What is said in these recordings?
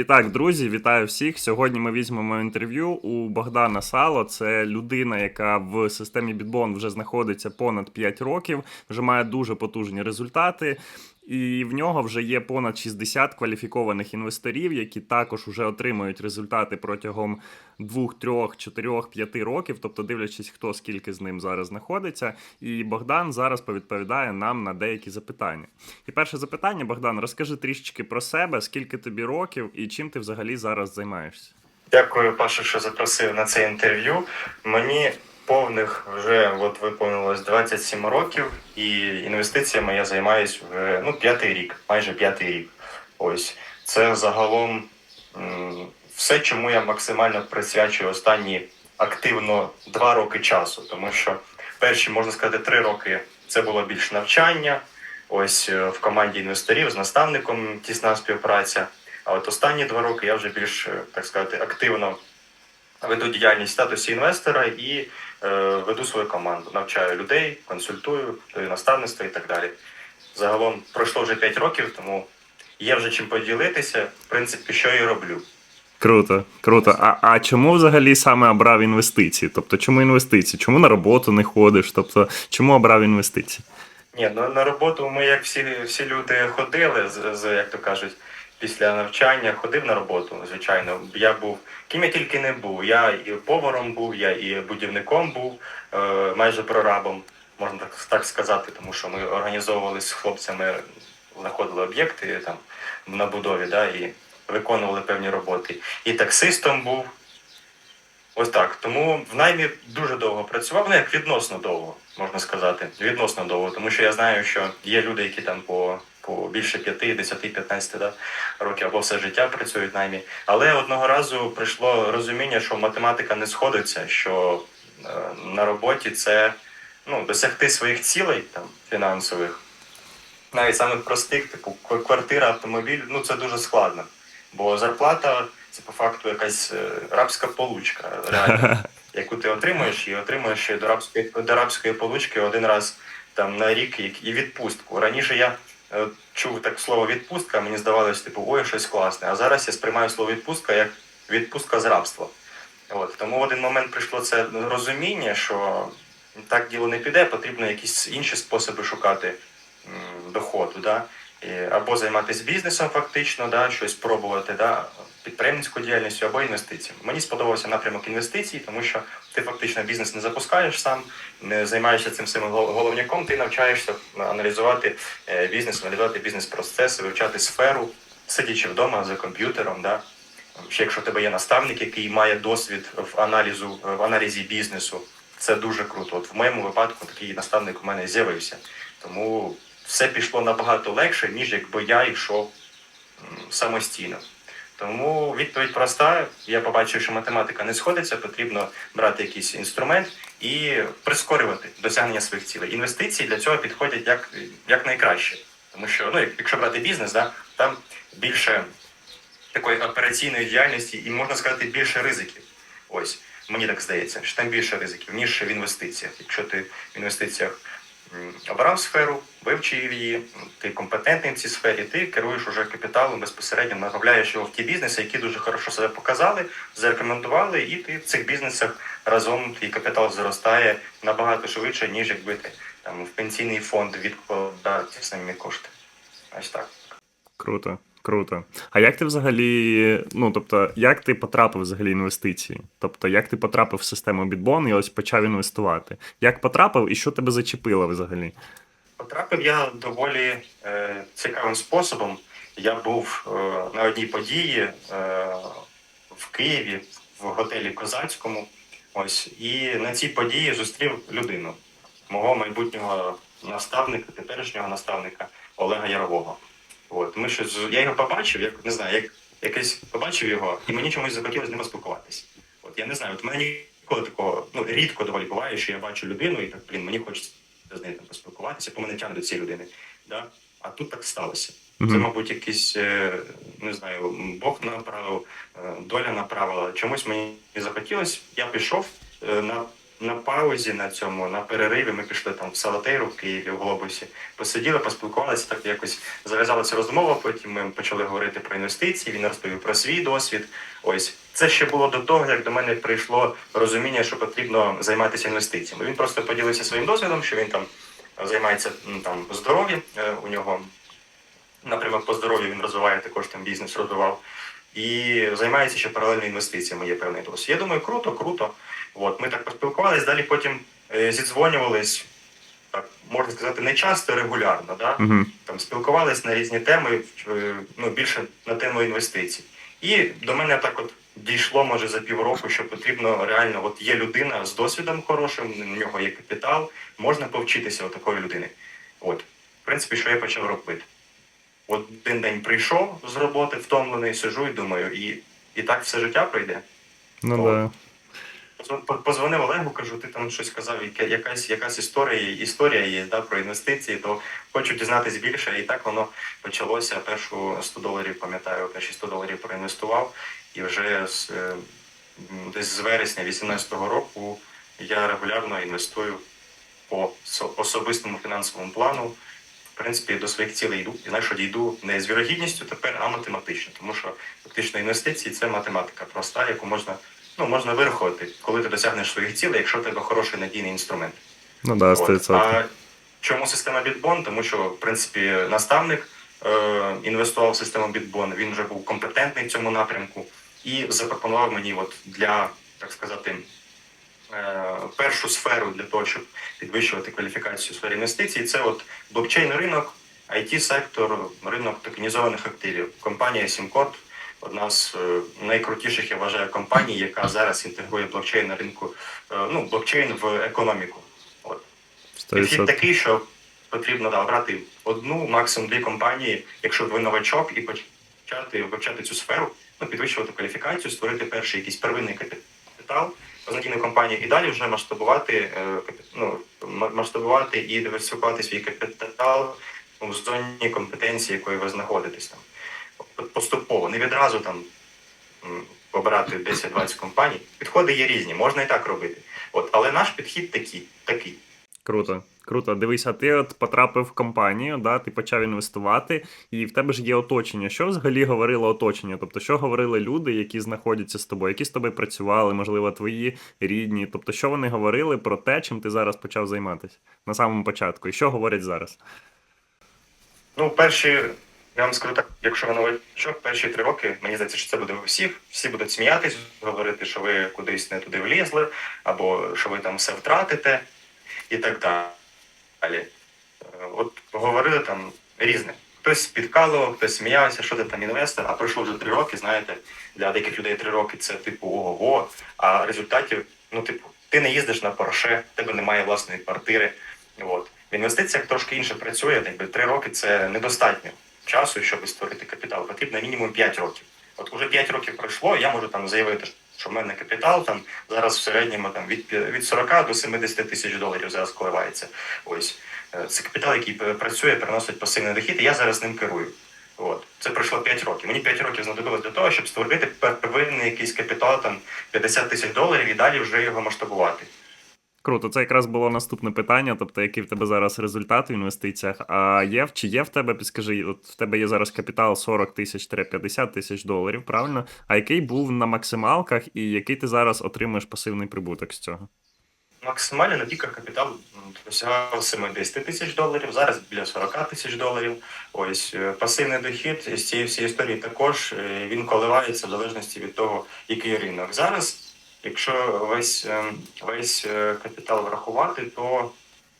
І так, друзі, вітаю всіх. Сьогодні ми візьмемо інтерв'ю у Богдана Сало. Це людина, яка в системі Bitbon вже знаходиться понад 5 років, вже має дуже потужні результати. І в нього вже є понад 60 кваліфікованих інвесторів, які також вже отримують результати протягом 2, 3, 4, 5 років, тобто дивлячись, хто скільки з ним зараз знаходиться. І Богдан зараз повідповідає нам на деякі запитання. І перше запитання, Богдан, розкажи трішечки про себе, скільки тобі років і чим ти взагалі зараз займаєшся. Дякую, Паша, що запросив на це інтерв'ю. Мені повних вже от виповнилось 27 років, і інвестиціями я займаюся вже ну, п'ятий рік, майже п'ятий рік. Ось це загалом все, чому я максимально присвячую останні активно два роки часу, тому що перші, можна сказати, три роки це було більш навчання. Ось е, в команді інвесторів з наставником тісна співпраця. А от останні два роки я вже більш, е, так сказати, активно веду діяльність статусі інвестора і веду свою команду. Навчаю людей, консультую, даю наставництво і так далі. Загалом пройшло вже 5 років, тому є вже чим поділитися. В принципі, що і роблю. Круто, круто. А, а чому взагалі саме обрав інвестиції? Тобто, чому інвестиції? Чому на роботу не ходиш? Тобто, чому обрав інвестиції? Ні, ну на роботу ми, як всі, всі люди, ходили з, з, як то кажуть, після навчання ходив на роботу, звичайно. Я був ким я тільки не був. Я і поваром був, я і будівником був, е, майже прорабом, можна так, сказати, тому що ми організовували з хлопцями, знаходили об'єкти там на будові, да, і виконували певні роботи. І таксистом був. Ось так. Тому в наймі дуже довго працював, ну як відносно довго, можна сказати. Відносно довго, тому що я знаю, що є люди, які там по, по більше 5, 10, 15 да, років або все життя працюють в наймі. Але одного разу прийшло розуміння, що математика не сходиться, що е, на роботі це ну, досягти своїх цілей там, фінансових, навіть самих простих, типу квартира, автомобіль, ну це дуже складно. Бо зарплата це по факту якась е, рабська получка, реально, яку ти отримуєш, і отримуєш ще до рабської, до рабської получки один раз там на рік і, відпустку. Раніше я е, чув так слово відпустка, мені здавалося, типу, ой, щось класне. А зараз я сприймаю слово відпустка як відпустка з рабства. От, тому в один момент прийшло це розуміння, що так діло не піде, потрібно якісь інші способи шукати доходу. Да? Або займатися бізнесом фактично, да, щось пробувати, да, підприємницькою діяльністю або інвестиціями. Мені сподобався напрямок інвестицій, тому що ти фактично бізнес не запускаєш сам, не займаєшся цим самим головняком, ти навчаєшся аналізувати е, бізнес, аналізувати бізнес-процеси, вивчати сферу, сидячи вдома за комп'ютером. Да. Ще якщо в тебе є наставник, який має досвід в аналізу в аналізі бізнесу, це дуже круто. От в моєму випадку такий наставник у мене з'явився. Тому все пішло набагато легше, ніж якби я йшов самостійно. Тому відповідь проста. Я побачив, що математика не сходиться, потрібно брати якийсь інструмент і прискорювати досягнення своїх цілей. Інвестиції для цього підходять як, як найкраще. Тому що, ну, якщо брати бізнес, да, там більше такої операційної діяльності і можна сказати більше ризиків. Ось мені так здається, що там більше ризиків, ніж в інвестиціях. Якщо ти в інвестиціях обрав сферу, вивчив її, ти компетентний в цій сфері, ти керуєш уже капіталом безпосередньо, направляєш його в ті бізнеси, які дуже хорошо себе показали, зарекомендували, і ти в цих бізнесах разом твій капітал зростає набагато швидше, ніж якби ти там в пенсійний фонд відкладав самі кошти. Ось так. Круто, круто. А як ти взагалі, ну тобто, як ти потрапив взагалі інвестиції? Тобто, як ти потрапив в систему Bitbon і ось почав інвестувати? Як потрапив і що тебе зачепило взагалі? Потрапив я доволі е, цікавим способом. Я був е, на одній події е, в Києві в готелі Козацькому. Ось і на цій події зустрів людину, мого майбутнього наставника, теперішнього наставника Олега Ярового. От ми щось я його побачив, як не знаю, як якось побачив його, і мені чомусь захотілося з ним поспілкуватись. От я не знаю, от мене ніколи такого, ну рідко доволі буває, що я бачу людину, і так блін, мені хочеться з нею там поспілкуватися, по мене тягне до цієї людини. Да? А тут так сталося. Це, мабуть, якийсь, е, не знаю, Бог направив, е, доля направила. Чомусь мені захотілося. Я пішов е, на на паузі на цьому, на перериві, ми пішли там в Салатейру в Києві, в глобусі, посиділи, поспілкувалися, так якось зав'язалася розмова. Потім ми почали говорити про інвестиції. Він розповів про свій досвід. Ось це ще було до того, як до мене прийшло розуміння, що потрібно займатися інвестиціями. Він просто поділився своїм досвідом, що він там займається там здоров'ям. е, У нього напрямок по здоров'ю він розвиває також там бізнес розвивав. І займається ще паралельно інвестиціями, є певний досвід. Я думаю, круто, круто. От, ми так поспілкувалися, далі потім е, зідзвонювались, так, можна сказати, не часто, регулярно. Да? Угу. Там спілкувались на різні теми, е, ну, більше на тему інвестицій. І до мене так от дійшло, може, за півроку, що потрібно реально, от є людина з досвідом хорошим, у нього є капітал, можна повчитися у такої людини. От, в принципі, що я почав робити. От один день прийшов з роботи, втомлений, сижу і думаю, і, і так все життя пройде. Ну да. Позв- Позвонив Олегу, кажу, ти там щось казав, яка- якась, якась історія, історія є да, про інвестиції, то хочу дізнатись більше. І так воно почалося. Першу 100 доларів, пам'ятаю, перші 100 доларів проінвестував. І вже з, е, десь з вересня 2018 року я регулярно інвестую по особистому фінансовому плану. В принципі, до своїх цілей йду. І що дійду не з вірогідністю тепер, а математично. Тому що фактично інвестиції це математика проста, яку можна ну, можна вирахувати, коли ти досягнеш своїх цілей, якщо в тебе хороший надійний інструмент. Ну да, 100%. А чому система Bitbon? Тому що, в принципі, наставник е, інвестував в систему Bitbon, він вже був компетентний в цьому напрямку і запропонував мені от для, так сказати, е, першу сферу для того, щоб підвищувати кваліфікацію у сфері інвестицій. Це от блокчейн ринок, IT-сектор, ринок токенізованих активів. Компанія SimCorp одна з е, найкрутіших, я вважаю, компаній, яка зараз інтегрує блокчейн на ринку, е, ну, блокчейн в економіку. От. Підхід такий, що потрібно да, брати одну, максимум дві компанії, якщо ви новачок, і почати вивчати цю сферу, ну, підвищувати кваліфікацію, створити перший якийсь первинний капітал з компанії, і далі вже масштабувати, е, ну, масштабувати і диверсифікувати свій капітал в зоні компетенції, якої ви знаходитесь там. Поступово, не відразу там обирати 10-20 компаній. Підходи є різні, можна і так робити. От, але наш підхід такий, такий. Круто, круто. Дивись, а ти от потрапив в компанію, да, ти почав інвестувати, і в тебе ж є оточення. Що взагалі говорило оточення? Тобто, що говорили люди, які знаходяться з тобою, які з тобою працювали, можливо, твої рідні. Тобто, що вони говорили про те, чим ти зараз почав займатися на самому початку, і що говорять зараз? Ну, перші, я вам скажу так, якщо ви новачок, перші три роки, мені здається, що це буде у всіх. Всі будуть сміятись, говорити, що ви кудись не туди влізли, або що ви там все втратите, і так далі. Е, От говорили там різне. Хтось підкалував, хтось сміявся, що ти там інвестор, а пройшло вже три роки, знаєте, для деяких людей три роки це типу ого, а результатів, ну, типу, ти не їздиш на Порше, тебе немає власної квартири. От. В інвестиціях трошки інше працює, якби три роки це недостатньо часу, щоб створити капітал. Потрібно мінімум 5 років. От уже 5 років пройшло, я можу там заявити, що в мене капітал там зараз в середньому там від, від 40 до 70 тисяч доларів зараз коливається. Ось Е, це капітал, який працює, приносить пасивний дохід, і я зараз ним керую. От це пройшло 5 років. Мені 5 років знадобилось для того, щоб створити первинний якийсь капітал там 50 тисяч доларів і далі вже його масштабувати. Круто, це якраз було наступне питання. Тобто, який в тебе зараз результат в інвестиціях? А є чи є в тебе, підскажи, от в тебе є зараз капітал 40 тисяч 50 тисяч доларів, правильно? А який був на максималках, і який ти зараз отримуєш пасивний прибуток з цього? Максимально на піках капітал досягав 70 тисяч доларів, зараз біля 40 тисяч доларів. Ось е, пасивний дохід з цієї всієї історії також е, він коливається в залежності від того, який ринок. Зараз, якщо весь, е, весь е, капітал врахувати, то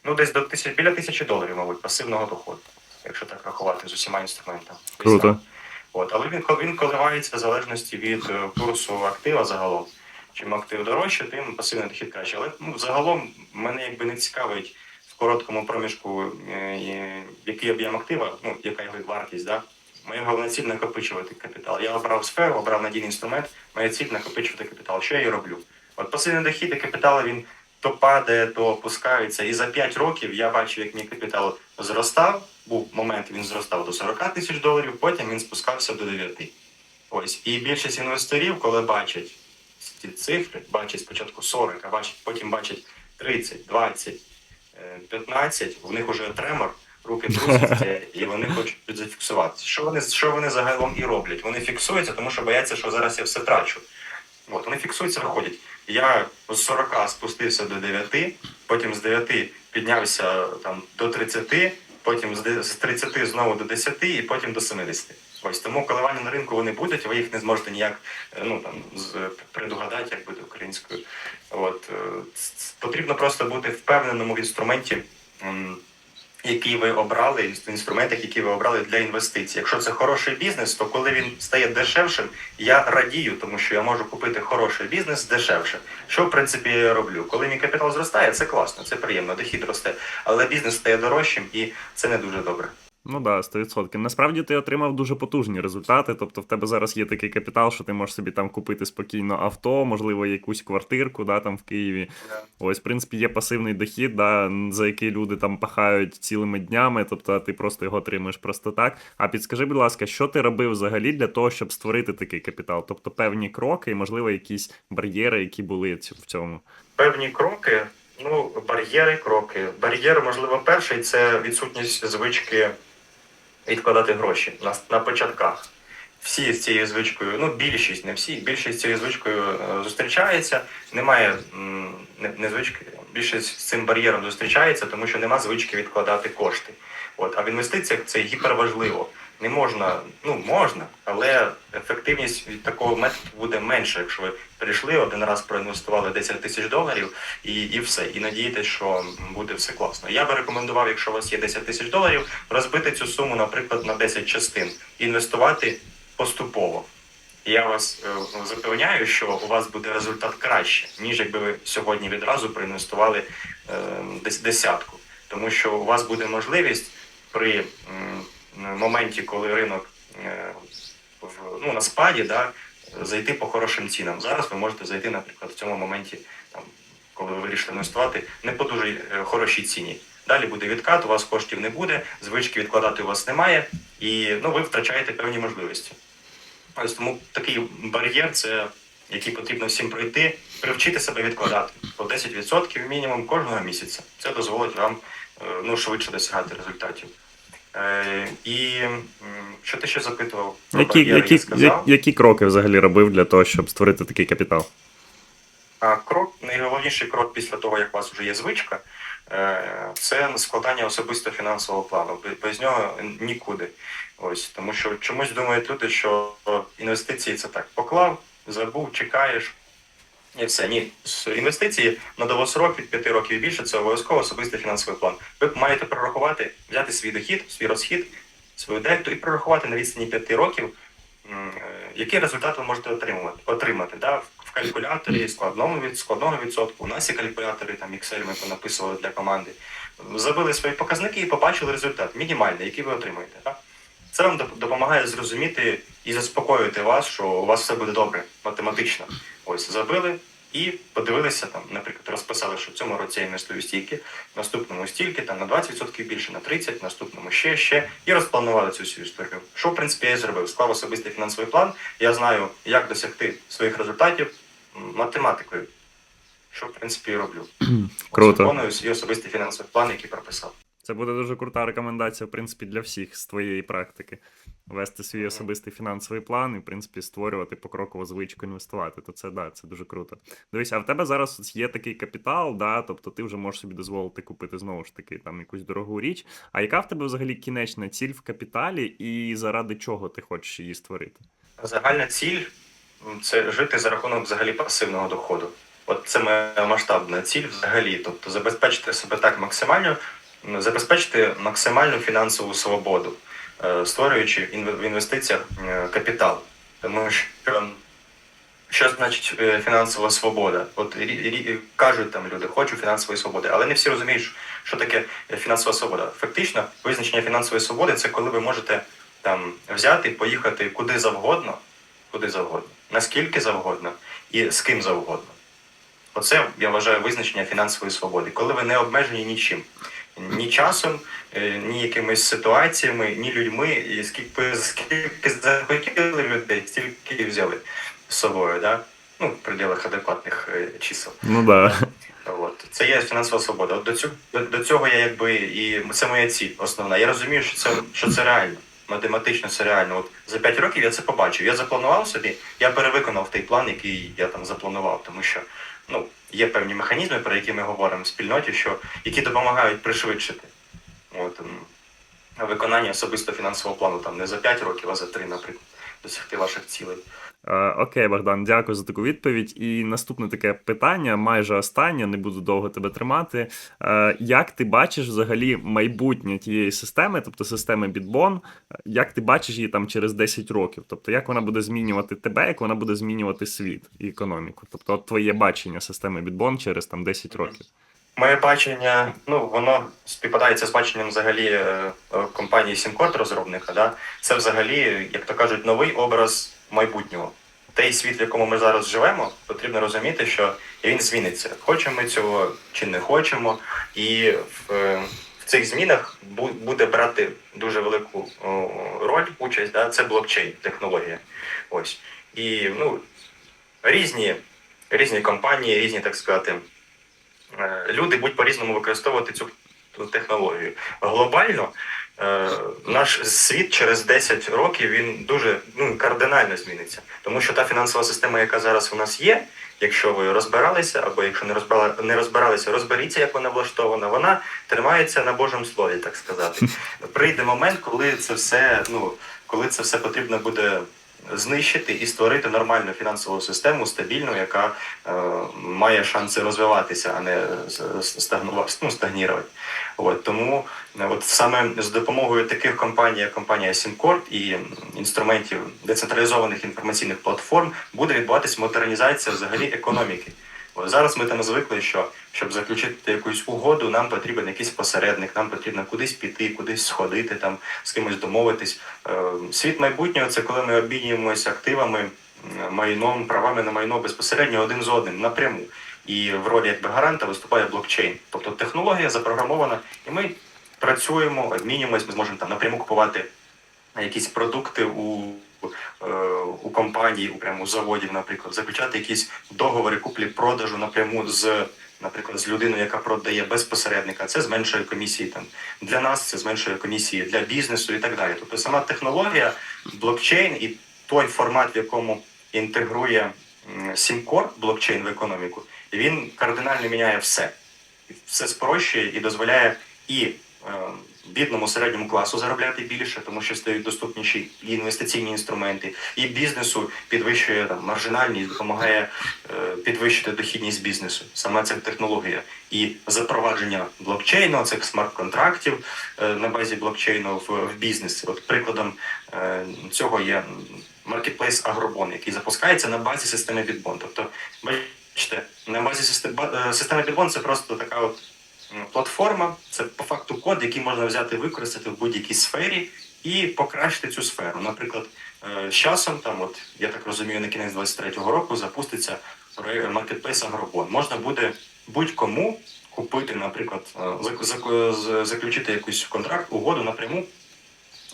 ну десь до тисяч біля тисячі доларів, мабуть, пасивного доходу, якщо так рахувати з усіма інструментами. Круто. От, але він, він коливається в залежності від е, курсу актива загалом. Чим актив дорожче, тим пасивний дохід краще. Але ну, загалом мене якби не цікавить в короткому проміжку, який об'єм актива, ну яка його вартість. Да? Моя головна ціль накопичувати капітал. Я обрав сферу, обрав надійний інструмент. Моя ціль накопичувати капітал. Що я і роблю? От пасивний дохід і капітал він то падає, то опускається. І за 5 років я бачив, як мій капітал зростав. Був момент, він зростав до 40 тисяч доларів, потім він спускався до 9. Ось. І більшість інвесторів, коли бачать ці цифри, бачать спочатку 40, а бачать, потім бачать 30, 20, е, 15, в них уже тремор, руки трусяться, і вони хочуть зафіксуватися. Що вони, що вони загалом і роблять? Вони фіксуються, тому що бояться, що зараз я все трачу. От, вони фіксуються, виходять. Я з 40 спустився до 9, потім з 9 піднявся там, до 30, потім з де- 30 знову до 10 і потім до 70. Ось тому коливання на ринку вони будуть, ви їх не зможете ніяк е, ну, там, предугадати, як буде українською. От, е, потрібно просто бути впевненому в інструменті. Який ви обрали, в інструментах, які ви обрали для інвестицій. Якщо це хороший бізнес, то коли він стає дешевшим, я радію, тому що я можу купити хороший бізнес дешевше. Що в принципі я роблю? Коли мій капітал зростає, це класно, це приємно, дохід росте, але бізнес стає дорожчим і це не дуже добре. Ну да, 100%. Насправді ти отримав дуже потужні результати. Тобто в тебе зараз є такий капітал, що ти можеш собі там купити спокійно авто, можливо, якусь квартирку, да, там в Києві. Ось, в принципі, є пасивний дохід, да, за який люди там пахають цілими днями, тобто ти просто його отримуєш просто так. А підскажи, будь ласка, що ти робив взагалі для того, щоб створити такий капітал? Тобто певні кроки і, можливо, якісь бар'єри, які були в цьому. Певні кроки, ну, бар'єри, кроки. Бар'єр, можливо, перший це відсутність звички відкладати гроші на, на початках. Всі з цією звичкою, ну більшість, не всі, більшість з цією звичкою е, зустрічається. Немає не, не звички, більшість з цим бар'єром зустрічається, тому що нема звички відкладати кошти. От, а в інвестиціях це гіперважливо. Не можна, ну можна, але ефективність від такого методу буде менше, якщо ви прийшли один раз проінвестували 10 тисяч доларів і, і все, і надієтесь, що буде все класно. Я би рекомендував, якщо у вас є 10 тисяч доларів, розбити цю суму, наприклад, на 10 частин, інвестувати поступово. Я вас е, запевняю, що у вас буде результат краще, ніж якби ви сьогодні відразу проінвестували е, десятку. Тому що у вас буде можливість при моменті, коли ринок е, ну, на спаді, да, зайти по хорошим цінам. Зараз ви можете зайти, наприклад, в цьому моменті, там, коли ви вирішили інвестувати, не по дуже е, хорошій ціні. Далі буде відкат, у вас коштів не буде, звички відкладати у вас немає, і ну, ви втрачаєте певні можливості. Ось тому такий бар'єр, це який потрібно всім пройти, привчити себе відкладати по 10% мінімум кожного місяця. Це дозволить вам е, ну, швидше досягати результатів. Е, і що ти ще запитував? Які, які, сказав. які кроки взагалі робив для того, щоб створити такий капітал? А крок, найголовніший крок після того, як у вас вже є звичка, е, це складання особисто фінансового плану. Без нього нікуди. Ось тому, що чомусь думають люди, що інвестиції це так поклав, забув, чекаєш. І все, ні. Інвестиції на довгосрок від 5 років і більше це обов'язково особистий фінансовий план. Ви маєте прорахувати, взяти свій дохід, свій розхід, свою дельту і прорахувати на відстані 5 років, е, який результат ви можете отримувати, отримати да? в- калькуляторі складному від складного відсотку. У нас є калькулятори, там Excel ми понаписували для команди. Забили свої показники і побачили результат мінімальний, який ви отримаєте. Да? Це вам допомагає зрозуміти і заспокоїти вас, що у вас все буде добре математично. Ось забили і подивилися там, наприклад, розписали, що в цьому році я інвестую стільки, в наступному стільки, там на 20% більше, на 30%, в наступному ще, ще, і розпланували цю всю історію. Що в принципі я і зробив? Склав особистий фінансовий план. Я знаю, як досягти своїх результатів математикою. Що в принципі і роблю. Круто. Виконую свій особистий фінансовий план, який прописав. Це буде дуже крута рекомендація, в принципі, для всіх з твоєї практики. Вести свій особистий фінансовий план і, в принципі, створювати покрокову звичку інвестувати. То це да, це дуже круто. Дивись, а в тебе зараз є такий капітал, да, тобто ти вже можеш собі дозволити купити знову ж таки там якусь дорогу річ. А яка в тебе взагалі кінечна ціль в капіталі, і заради чого ти хочеш її створити? Загальна ціль це жити за рахунок взагалі пасивного доходу. От це моя масштабна ціль взагалі. Тобто забезпечити себе так максимально, забезпечити максимальну фінансову свободу, е, створюючи в інвестиціях е, капітал. Тому що що значить е, фінансова свобода? От кажуть там люди, хочу фінансової свободи, але не всі розуміють, що таке фінансова свобода. Фактично, визначення фінансової свободи це коли ви можете там взяти, поїхати куди завгодно, куди завгодно, наскільки завгодно і з ким завгодно. Оце я вважаю визначення фінансової свободи, коли ви не обмежені нічим. Ні часом, е, ні якимись ситуаціями, ні людьми, і скільки, скільки захотіли людей, стільки і взяли з собою, да? ну, в пределах адекватних е, чисел. Ну да. От. От це є фінансова свобода. От до цього до цього я якби і це моя ціль основна. Я розумію, що це що це реально. Математично це реально. От за 5 років я це побачив. Я запланував собі, я перевиконав той план, який я там запланував, тому що ну є певні механізми, про які ми говоримо в спільноті, що які допомагають пришвидшити. От виконання особисто фінансового плану там не за 5 років, а за 3, наприклад, досягти ваших цілей. Е, Окей, Богдан, дякую за таку відповідь. І наступне таке питання, майже останнє, не буду довго тебе тримати. Е, Як ти бачиш взагалі майбутнє тієї системи, тобто системи Bitbon, е, як ти бачиш її там через 10 років? Тобто, як вона буде змінювати тебе, як вона буде змінювати світ і економіку? Тобто, от твоє бачення системи Bitbon через там 10 років. Моє бачення, ну воно співпадається з баченням взагалі компанії Сімкорд розробника. Да? Це взагалі, як то кажуть, новий образ майбутнього. Той світ, в якому ми зараз живемо, потрібно розуміти, що він зміниться. Хочемо ми цього чи не хочемо. І в, е, в цих змінах буде брати дуже велику роль, участь. Да? Це блокчейн, технологія. Ось. І ну, різні, різні компанії, різні, так сказати, е, люди будуть по-різному використовувати цю технологію. Глобально наш світ через 10 років він дуже ну, кардинально зміниться. Тому що та фінансова система, яка зараз у нас є, якщо ви розбиралися, або якщо не розбирали, не розбиралися, розберіться, як вона влаштована, вона тримається на Божому слові, так сказати. Прийде момент, коли це все, ну, коли це все потрібно буде знищити і створити нормальну фінансову систему, стабільну, яка е, має шанси розвиватися, а не з- стагнувати, ну, стагнірувати. От, тому е, от саме з допомогою таких компаній, як компанія SimCorp і інструментів децентралізованих інформаційних платформ буде відбуватися модернізація взагалі економіки. От зараз ми там звикли, що щоб заключити якусь угоду, нам потрібен якийсь посередник, нам потрібно кудись піти, кудись сходити, там з кимось домовитись. Е, Світ майбутнього це коли ми обмінюємося активами, майном, правами на майно безпосередньо один з одним напряму. І в ролі якби гаранта виступає блокчейн. Тобто технологія запрограмована, і ми працюємо, обмінюємось, ми зможемо там напряму купувати якісь продукти у, у компанії, у прямо заводів, наприклад, заключати якісь договори куплі-продажу напряму з. Наприклад, з людиною, яка продає без посередника, це зменшує комісії там для нас, це зменшує комісії для бізнесу і так далі. Тобто сама технологія, блокчейн і той формат, в якому інтегрує Сімкор блокчейн в економіку, він кардинально міняє все. Все спрощує і дозволяє і е, бідному середньому класу заробляти більше, тому що стають доступніші і інвестиційні інструменти, і бізнесу підвищує там маржинальність, допомагає е, підвищити дохідність бізнесу. Саме це технологія. І запровадження блокчейну, цих смарт-контрактів е, на базі блокчейну в, в бізнесі. От прикладом е, цього є маркетплейс Агробон, який запускається на базі системи Bitbon. Тобто, бачите, на базі системи, системи Bitbon це просто така от платформа, це по факту код, який можна взяти і використати в будь-якій сфері і покращити цю сферу. Наприклад, е, з часом, там, от я так розумію, на кінець 23-го року запуститься маркетплейс Агробон. Можна буде будь-кому купити, наприклад, е, заключити якийсь контракт, угоду напряму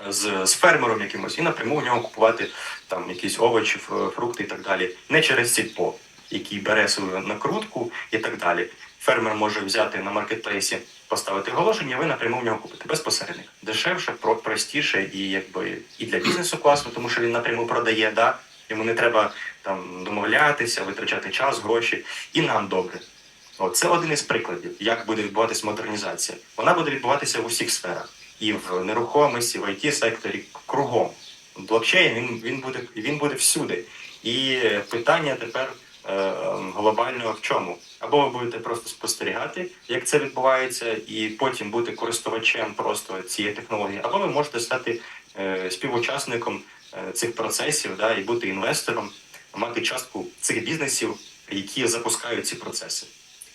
з, з фермером якимось і напряму у нього купувати там якісь овочі, фрукти і так далі. Не через сільпо, який бере свою накрутку і так далі. Фермер може взяти на маркетплейсі, поставити оголошення, ви напряму в нього купите без посередника. Дешевше, простіше і якби і для бізнесу класно, тому що він напряму продає, да. Йому не треба там домовлятися, витрачати час, гроші, і нам добре. От це один із прикладів, як буде відбуватися модернізація. Вона буде відбуватися в усіх сферах, і в нерухомості, в it секторі кругом. Блокчейн він, він буде він буде всюди. І питання тепер глобально в чому? Або ви будете просто спостерігати, як це відбувається, і потім бути користувачем просто цієї технології, або ви можете стати е, співучасником е, цих процесів, да, і бути інвестором, мати частку цих бізнесів, які запускають ці процеси.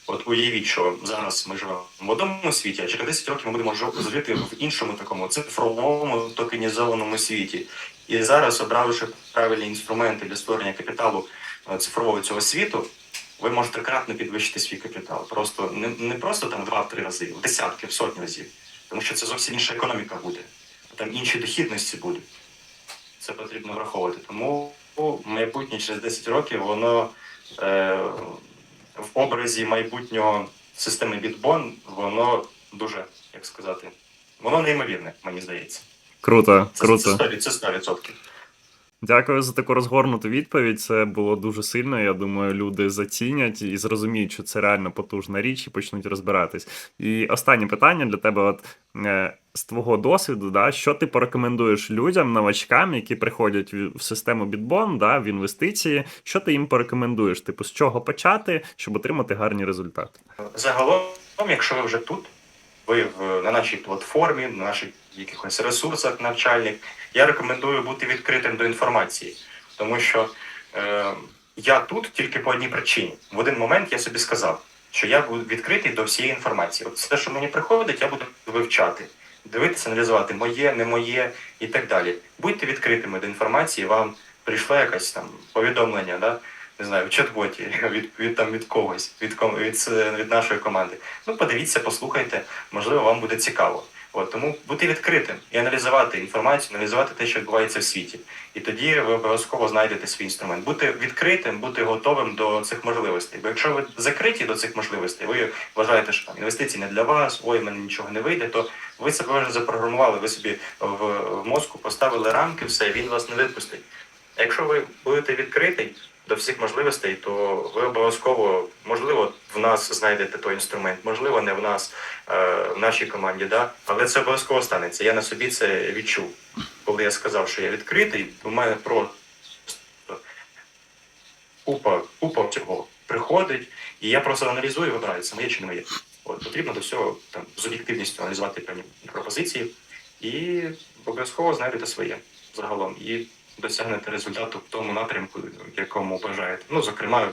От уявіть, що зараз ми живемо в одному світі, а через 10 років ми будемо жити в іншому такому цифровому токенізованому світі. І зараз, обравши правильні інструменти для створення капіталу е, цифрового цього світу, ви можете кратно підвищити свій капітал. Просто не, не просто там два-три рази, в десятки, в сотні разів. Тому що це зовсім інша економіка буде. Там інші дохідності будуть. Це потрібно враховувати. Тому майбутнє через 10 років воно е, в образі майбутнього системи Bitbon, воно дуже, як сказати, воно неймовірне, мені здається. Круто, Це, круто. це 100%. Це 100%. Дякую за таку розгорнуту відповідь. Це було дуже сильно. Я думаю, люди зацінять і зрозуміють, що це реально потужна річ, і почнуть розбиратись. І останнє питання для тебе: от е, з твого досвіду, да, що ти порекомендуєш людям, новачкам, які приходять в систему Bitbon, да, в інвестиції, що ти їм порекомендуєш? Типу, з чого почати, щоб отримати гарні результати? Загалом, якщо ви вже тут, ви на нашій платформі, на наших якихось ресурсах навчальних, я рекомендую бути відкритим до інформації, тому що е, я тут тільки по одній причині. В один момент я собі сказав, що я буду відкритий до всієї інформації. От все, що мені приходить, я буду вивчати, дивитися, аналізувати моє, не моє і так далі. Будьте відкритими до інформації, вам прийшло якесь там повідомлення, да? Не знаю, в чат-боті від, від, там, від когось, від, від, від нашої команди. Ну, подивіться, послухайте, можливо, вам буде цікаво. От, тому бути відкритим і аналізувати інформацію, аналізувати те, що відбувається в світі. І тоді ви обов'язково знайдете свій інструмент. Бути відкритим, бути готовим до цих можливостей. Бо якщо ви закриті до цих можливостей, ви вважаєте, що там інвестиції не для вас, ой, мене нічого не вийде, то ви себе вже запрограмували, ви собі в, в мозку поставили рамки, все, він вас не відпустить. А Якщо ви будете відкритий до всіх можливостей, то ви обов'язково, можливо, в нас знайдете той інструмент, можливо, не в нас, е, в нашій команді, да? але це обов'язково станеться. Я на собі це відчув. Коли я сказав, що я відкритий, у мене просто купа, купа цього приходить, і я просто аналізую і вибираю, це моє чи не моє. От, потрібно до всього там, з об'єктивністю аналізувати певні пропозиції і обов'язково знайдете своє загалом. І досягнете результату в тому напрямку, в якому бажаєте. Ну, зокрема,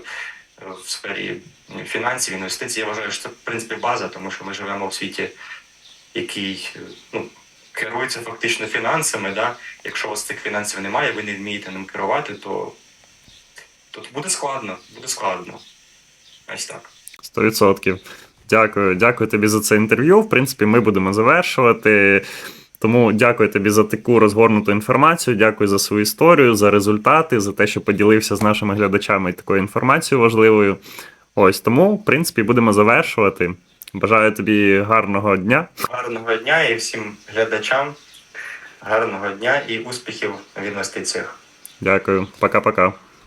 е, в сфері фінансів, інвестицій, я вважаю, що це в принципі база, тому що ми живемо в світі, який е, ну, керується фактично фінансами. Да? Якщо у вас цих фінансів немає, ви не вмієте ним керувати, то, то буде складно, буде складно. Ось так. 100%. Дякую, дякую тобі за це інтерв'ю. В принципі, ми будемо завершувати. Тому дякую тобі за таку розгорнуту інформацію. Дякую за свою історію, за результати, за те, що поділився з нашими глядачами такою інформацією важливою. Ось тому, в принципі, будемо завершувати. Бажаю тобі гарного дня. Гарного дня і всім глядачам. Гарного дня і успіхів в інвестиціях. Дякую, пока-пока.